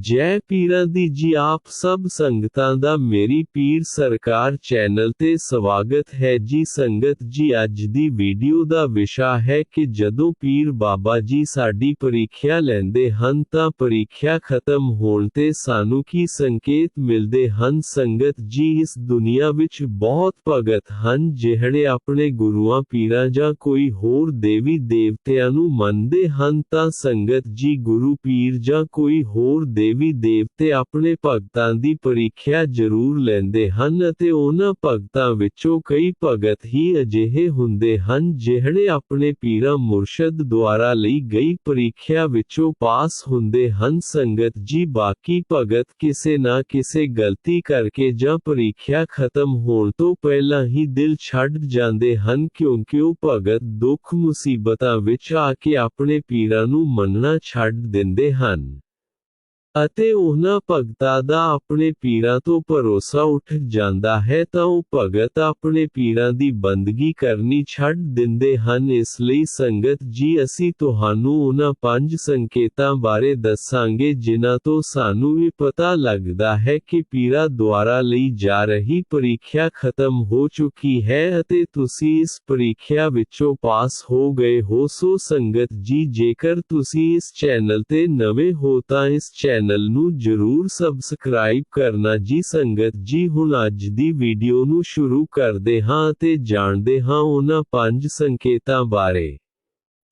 ਜੈ ਪੀਰਾਂ ਦੀ ਜੀ ਆਪ ਸਭ ਸੰਗਤਾਂ ਦਾ ਮੇਰੀ ਪੀਰ ਸਰਕਾਰ ਚੈਨਲ ਤੇ ਸਵਾਗਤ ਹੈ ਜੀ ਸੰਗਤ ਜੀ ਅੱਜ ਦੀ ਵੀਡੀਓ ਦਾ ਵਿਸ਼ਾ ਹੈ ਕਿ ਜਦੋਂ ਪੀਰ ਬਾਬਾ ਜੀ ਸਾਡੀ ਪ੍ਰੀਖਿਆ ਲੈਂਦੇ ਹਨ ਤਾਂ ਪ੍ਰੀਖਿਆ ਖਤਮ ਹੋਣ ਤੇ ਸਾਨੂੰ ਕੀ ਸੰਕੇਤ ਮਿਲਦੇ ਹਨ ਸੰਗਤ ਜੀ ਇਸ ਦੁਨੀਆ ਵਿੱਚ ਬਹੁਤ ਭਗਤ ਹਨ ਜਿਹੜੇ ਆਪਣੇ ਗੁਰੂਆਂ ਪੀਰਾਂ ਜਾਂ ਕੋਈ ਹੋਰ ਦੇਵੀ ਦੇਵਤਿਆਂ ਨੂੰ ਮੰਨਦੇ ਹਨ ਤਾਂ ਸੰਗਤ ਜੀ ਗੁਰੂ ਪੀਰ ਜਾਂ ਕੋਈ ਹੋਰ ਦੇਵੀ ਦੇਵਤੇ ਆਪਣੇ ਭਗਤਾਂ ਦੀ ਪ੍ਰੀਖਿਆ ਜ਼ਰੂਰ ਲੈਂਦੇ ਹਨ ਅਤੇ ਉਹਨਾਂ ਭਗਤਾਂ ਵਿੱਚੋਂ ਕਈ ਭਗਤ ਹੀ ਅਜਿਹੇ ਹੁੰਦੇ ਹਨ ਜਿਹੜੇ ਆਪਣੇ ਪੀਰਾਂ ਮੁਰਸ਼ਦ ਦੁਆਰਾ ਲਈ ਗਈ ਪ੍ਰੀਖਿਆ ਵਿੱਚੋਂ ਪਾਸ ਹੁੰਦੇ ਹਨ ਸੰਗਤ ਜੀ ਬਾਕੀ ਭਗਤ ਕਿਸੇ ਨਾ ਕਿਸੇ ਗਲਤੀ ਕਰਕੇ ਜਾਂ ਪ੍ਰੀਖਿਆ ਖਤਮ ਹੋਣ ਤੋਂ ਪਹਿਲਾਂ ਹੀ ਦਿਲ ਛੱਡ ਜਾਂਦੇ ਹਨ ਕਿਉਂਕਿ ਉਹ ਭਗਤ ਦੁੱਖ ਮੁਸੀਬਤਾਂ ਵਿੱਚ ਆ ਕੇ ਆਪਣੇ ਪੀਰਾਂ ਨੂੰ ਮੰਨਣਾ ਛੱਡ ਦਿੰਦੇ ਹਨ ਅਤੇ ਉਹਨਾਂ ਭਗਤਾਂ ਦਾ ਆਪਣੇ ਪੀਰਾਂ ਤੋਂ ਭਰੋਸਾ ਉੱਠ ਜਾਂਦਾ ਹੈ ਤਾਂ ਉਹ ਭਗਤ ਆਪਣੇ ਪੀਰਾਂ ਦੀ ਬੰਦਗੀ ਕਰਨੀ ਛੱਡ ਦਿੰਦੇ ਹਨ ਇਸ ਲਈ ਸੰਗਤ ਜੀ ਅਸੀਂ ਤੁਹਾਨੂੰ ਉਹਨਾਂ ਪੰਜ ਸੰਕੇਤਾਂ ਬਾਰੇ ਦੱਸਾਂਗੇ ਜਿਨ੍ਹਾਂ ਤੋਂ ਸਾਨੂੰ ਇਹ ਪਤਾ ਲੱਗਦਾ ਹੈ ਕਿ ਪੀਰਾਂ ਦੁਆਰਾ ਲਈ ਜਾ ਰਹੀ ਪ੍ਰੀਖਿਆ ਖਤਮ ਹੋ ਚੁੱਕੀ ਹੈ ਅਤੇ ਤੁਸੀਂ ਇਸ ਪ੍ਰੀਖਿਆ ਵਿੱਚੋਂ ਪਾਸ ਹੋ ਗਏ ਹੋ ਸੋ ਸੰਗਤ ਜੀ ਜੇਕਰ ਤੁਸੀਂ ਇਸ ਚੈਨਲ ਤੇ ਨਵੇਂ ਹੋ ਤਾਂ ਇਸ ਚੈਨਲ ਚੈਨਲ ਨੂੰ ਜਰੂਰ ਸਬਸਕ੍ਰਾਈਬ ਕਰਨਾ ਜੀ। ਸੰਗਤ ਜੀ, ਹੁਣ ਅੱਜ ਦੀ ਵੀਡੀਓ ਨੂੰ ਸ਼ੁਰੂ ਕਰਦੇ ਹਾਂ ਤੇ ਜਾਣਦੇ ਹਾਂ ਉਹਨਾਂ ਪੰਜ ਸੰਕੇਤਾਂ ਬਾਰੇ।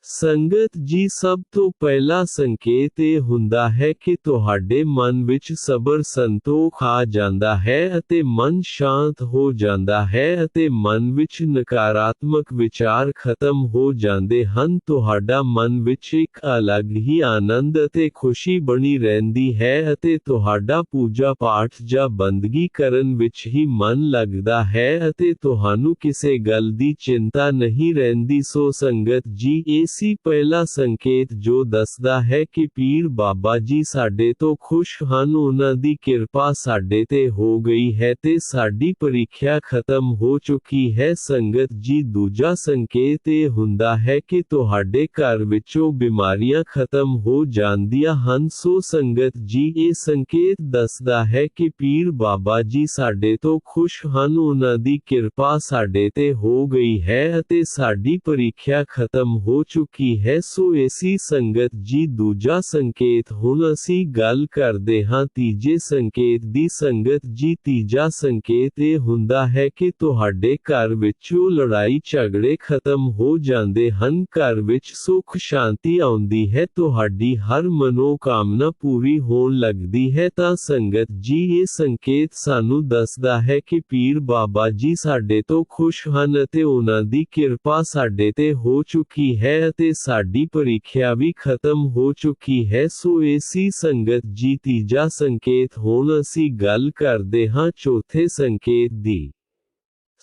ਸੰਗਤ ਜੀ ਸਭ ਤੋਂ ਪਹਿਲਾ ਸੰਕੇਤ ਇਹ ਹੁੰਦਾ ਹੈ ਕਿ ਤੁਹਾਡੇ ਮਨ ਵਿੱਚ ਸਬਰ ਸੰਤੋਖ ਆ ਜਾਂਦਾ ਹੈ ਅਤੇ ਮਨ ਸ਼ਾਂਤ ਹੋ ਜਾਂਦਾ ਹੈ ਅਤੇ ਮਨ ਵਿੱਚ ਨਕਾਰਾਤਮਕ ਵਿਚਾਰ ਖਤਮ ਹੋ ਜਾਂਦੇ ਹਨ ਤੁਹਾਡਾ ਮਨ ਵਿੱਚ ਇੱਕ ਅਲੱਗ ਹੀ ਆਨੰਦ ਅਤੇ ਖੁਸ਼ੀ ਬਣੀ ਰਹਿੰਦੀ ਹੈ ਅਤੇ ਤੁਹਾਡਾ ਪੂਜਾ ਪਾਠ ਜਾਂ ਬੰਦਗੀ ਕਰਨ ਵਿੱਚ ਹੀ ਮਨ ਲੱਗਦਾ ਹੈ ਅਤੇ ਤੁਹਾਨੂੰ ਕਿਸੇ ਗੱਲ ਦੀ ਚਿੰਤਾ ਨਹੀਂ ਰਹਿੰਦੀ ਸੋ ਸੰਗਤ ਜੀ ਇਸ ਸੀ ਪਹਿਲਾ ਸੰਕੇਤ ਜੋ ਦੱਸਦਾ ਹੈ ਕਿ ਪੀਰ ਬਾਬਾ ਜੀ ਸਾਡੇ ਤੋਂ ਖੁਸ਼ ਹਨ ਉਹਨਾਂ ਦੀ ਕਿਰਪਾ ਸਾਡੇ ਤੇ ਹੋ ਗਈ ਹੈ ਤੇ ਸਾਡੀ ਪ੍ਰੀਖਿਆ ਖਤਮ ਹੋ ਚੁੱਕੀ ਹੈ ਸੰਗਤ ਜੀ ਦੂਜਾ ਸੰਕੇਤ ਇਹ ਹੁੰਦਾ ਹੈ ਕਿ ਤੁਹਾਡੇ ਘਰ ਵਿੱਚੋਂ ਬਿਮਾਰੀਆਂ ਖਤਮ ਹੋ ਜਾਂਦੀਆਂ ਹਨ ਸੋ ਸੰਗਤ ਜੀ ਇਹ ਸੰਕੇਤ ਦੱਸਦਾ ਹੈ ਕਿ ਪੀਰ ਬਾਬਾ ਜੀ ਸਾਡੇ ਤੋਂ ਖੁਸ਼ ਹਨ ਉਹਨਾਂ ਦੀ ਕਿਰਪਾ ਸਾਡੇ ਤੇ ਹੋ ਗਈ ਹੈ ਅਤੇ ਸਾਡੀ ਪ੍ਰੀਖਿਆ ਖਤਮ ਹੋ ਚੁੱਕੀ ਚੁੱਕੀ ਹੈ ਸੋ ਏਸੀ ਸੰਗਤ ਜੀ ਦੂਜਾ ਸੰਕੇਤ ਹੁਣ ਅਸੀਂ ਗੱਲ ਕਰਦੇ ਹਾਂ ਤੀਜੇ ਸੰਕੇਤ ਦੀ ਸੰਗਤ ਜੀ ਤੀਜਾ ਸੰਕੇਤ ਇਹ ਹੁੰਦਾ ਹੈ ਕਿ ਤੁਹਾਡੇ ਘਰ ਵਿੱਚੋਂ ਲੜਾਈ ਝਗੜੇ ਖਤਮ ਹੋ ਜਾਂਦੇ ਹਨ ਘਰ ਵਿੱਚ ਸੁਖ ਸ਼ਾਂਤੀ ਆਉਂਦੀ ਹੈ ਤੁਹਾਡੀ ਹਰ ਮਨੋ ਕਾਮਨਾ ਪੂਰੀ ਹੋਣ ਲੱਗਦੀ ਹੈ ਤਾਂ ਸੰਗਤ ਜੀ ਇਹ ਸੰਕੇਤ ਸਾਨੂੰ ਦੱਸਦਾ ਹੈ ਕਿ ਪੀਰ ਬਾਬਾ ਜੀ ਸਾਡੇ ਤੋਂ ਖੁਸ਼ ਹਨ ਅਤੇ ਉਹਨਾਂ ਦੀ ਕਿਰਪਾ ਸਾਡੇ ਤੇ ਹੋ ਚੁੱਕੀ ਹੈ ਅਤੇ ਸਾਡੀ ਪ੍ਰੀਖਿਆ ਵੀ ਖਤਮ ਹੋ ਚੁੱਕੀ ਹੈ ਸੋ ਏਸੀ ਸੰਗਤ ਜੀ ਤੀਜਾ ਸੰਕੇਤ ਹੁਣ ਅਸੀਂ ਗੱਲ ਕਰਦੇ ਹਾਂ ਚੌਥੇ ਸੰਕੇਤ ਦੀ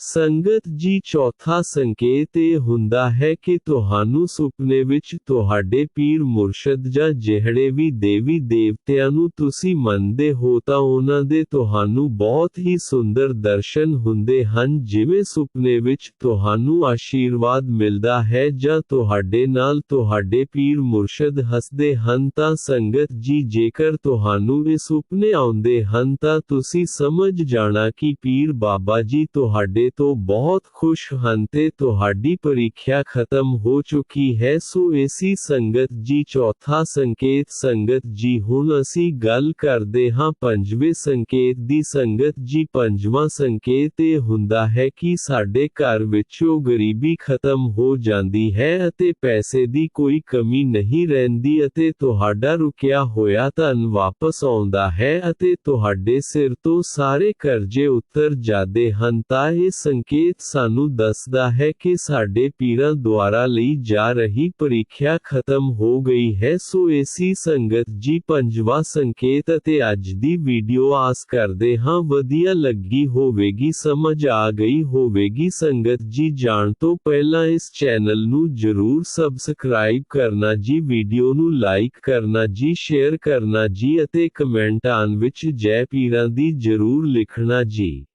ਸੰਗਤ ਜੀ ਚੌਥਾ ਸੰਕੇਤ ਇਹ ਹੁੰਦਾ ਹੈ ਕਿ ਤੁਹਾਨੂੰ ਸੁਪਨੇ ਵਿੱਚ ਤੁਹਾਡੇ ਪੀਰ ਮੁਰਸ਼ਦ ਜਾਂ ਜਿਹੜੇ ਵੀ ਦੇਵੀ ਦੇਵਤਿਆਂ ਨੂੰ ਤੁਸੀਂ ਮੰਨਦੇ ਹੋ ਤਾਂ ਉਹਨਾਂ ਦੇ ਤੁਹਾਨੂੰ ਬਹੁਤ ਹੀ ਸੁੰਦਰ ਦਰਸ਼ਨ ਹੁੰਦੇ ਹਨ ਜਿਵੇਂ ਸੁਪਨੇ ਵਿੱਚ ਤੁਹਾਨੂੰ ਆਸ਼ੀਰਵਾਦ ਮਿਲਦਾ ਹੈ ਜਾਂ ਤੁਹਾਡੇ ਨਾਲ ਤੁਹਾਡੇ ਪੀਰ ਮੁਰਸ਼ਦ ਹੱਸਦੇ ਹਨ ਤਾਂ ਸੰਗਤ ਜੀ ਜੇਕਰ ਤੁਹਾਨੂੰ ਇਹ ਸੁਪਨੇ ਆਉਂਦੇ ਹਨ ਤਾਂ ਤੁਸੀਂ ਸਮਝ ਜਾਣਾ ਕਿ ਪੀਰ ਬਾਬਾ ਜੀ ਤੁਹਾਡੇ ਤੋਂ ਬਹੁਤ ਖੁਸ਼ ਹਨ ਤੇ ਤੁਹਾਡੀ ਪ੍ਰੀਖਿਆ ਖਤਮ ਹੋ ਚੁੱਕੀ ਹੈ ਸੋ ਏਸੀ ਸੰਗਤ ਜੀ ਚੌਥਾ ਸੰਕੇਤ ਸੰਗਤ ਜੀ ਹੁਣ ਅਸੀਂ ਗੱਲ ਕਰਦੇ ਹਾਂ ਪੰਜਵੇਂ ਸੰਕੇਤ ਦੀ ਸੰਗਤ ਜੀ ਪੰਜਵਾਂ ਸੰਕੇਤ ਇਹ ਹੁੰਦਾ ਹੈ ਕਿ ਸਾਡੇ ਘਰ ਵਿੱਚੋਂ ਗਰੀਬੀ ਖਤਮ ਹੋ ਜਾਂਦੀ ਹੈ ਅਤੇ ਪੈਸੇ ਦੀ ਕੋਈ ਕਮੀ ਨਹੀਂ ਰਹਿੰਦੀ ਅਤੇ ਤੁਹਾਡਾ ਰੁਕਿਆ ਹੋਇਆ ਧਨ ਵਾਪਸ ਆਉਂਦਾ ਹੈ ਅਤੇ ਤੁਹਾਡੇ ਸਿਰ ਤੋਂ ਸਾਰੇ ਕਰਜ਼ੇ ਉਤਰ ਜਾਂਦੇ ਹਨ ਤਾਂ ਇਹ ਸੰਕੇਤ ਸਾਨੂੰ ਦੱਸਦਾ ਹੈ ਕਿ ਸਾਡੇ ਪੀਰਾਂ ਦੁਆਰਾ ਲਈ ਜਾ ਰਹੀ ਪ੍ਰੀਖਿਆ ਖਤਮ ਹੋ ਗਈ ਹੈ ਸੋ ਏਸੀ ਸੰਗਤ ਜੀ ਪੰਜਵਾਂ ਸੰਕੇਤ ਅਤੇ ਅੱਜ ਦੀ ਵੀਡੀਓ ਆਸ ਕਰਦੇ ਹਾਂ ਵਧੀਆ ਲੱਗੀ ਹੋਵੇਗੀ ਸਮਝ ਆ ਗਈ ਹੋਵੇਗੀ ਸੰਗਤ ਜੀ ਜਾਣ ਤੋਂ ਪਹਿਲਾਂ ਇਸ ਚੈਨਲ ਨੂੰ ਜਰੂਰ ਸਬਸਕ੍ਰਾਈਬ ਕਰਨਾ ਜੀ ਵੀਡੀਓ ਨੂੰ ਲਾਈਕ ਕਰਨਾ ਜੀ ਸ਼ੇਅਰ ਕਰਨਾ ਜੀ ਅਤੇ ਕਮੈਂਟਾਂ ਵਿੱਚ ਜੈ ਪੀਰਾਂ ਦੀ ਜਰੂਰ ਲਿਖਣਾ ਜੀ